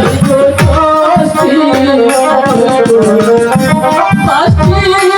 Thank you.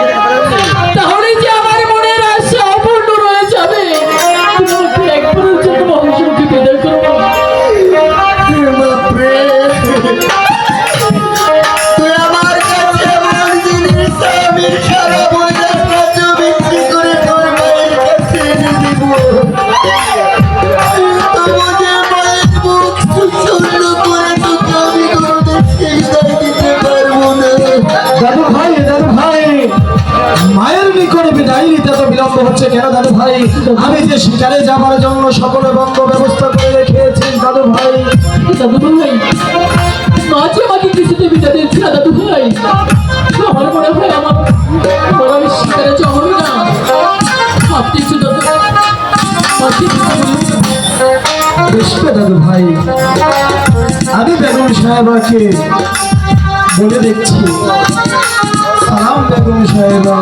হচ্ছে কেন দাদু ভাই? আমি যে শিকারে যাবার জন্য সকল ব্যবস্থা করে রেখেছি দাদু ভাই। দাদু ভাই মাঝে কিছুতে বিদায় দিচ্ছে না। দাদু ভাই আমার মনে হয় আমার। বড় শিকারে যাওয়া না। বলুন। বেশবে দাদু ভাই। আমি বেগম সাহেবাকে বলে দেখছি। সালাম বেগম সাহেবা।